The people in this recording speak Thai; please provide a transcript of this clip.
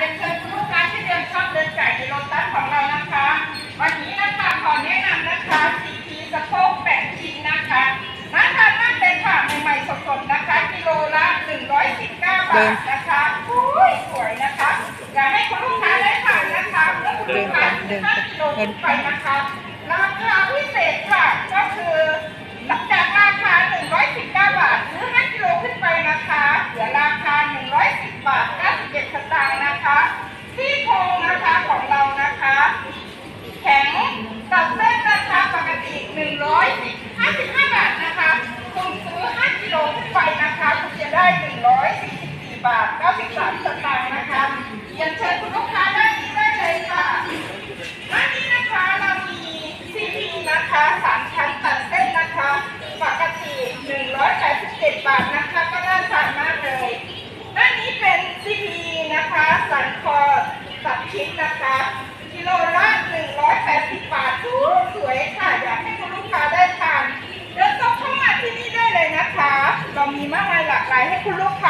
เรียนเชิญคุณลูกค้าที่เดินชอบเดินไก่ในโลตัสของเรานะคะ วันนี้นะคะขอแนะนำนะคะซีทีสะโพกแปดชิ้นนะคะน่าทานมากเลยค่ะใหม่ๆสดๆนะคะกิโลละ119บาทนะคะอุ้ยสวยนะคะอยากให้คุณลูกค้าได้ทานนะคะเมื่อคุณลูกค้าซื้อ5กิโลขึ้นไปนะคะราคาพิเศษค่ะก็คือหลังจากราคา 119 บาทซื้อ5กิโลขึ้นไปนะคะเหลือราคา 110 บาท 97สตางค์นะคะ ที่โครงนะคะของเรานะคะ แข็งกับเส้นนะคะปกติ 155 คะกิโลละหนึ่งร้อยแปดสิบบาทสวยสวยค่ะ อยากให้คุณลูกค้าได้ทานเดินตรงเข้ามาที่นี่ได้เลยนะคะ เรามีมากมายหลากหลายให้คุณลูกค้า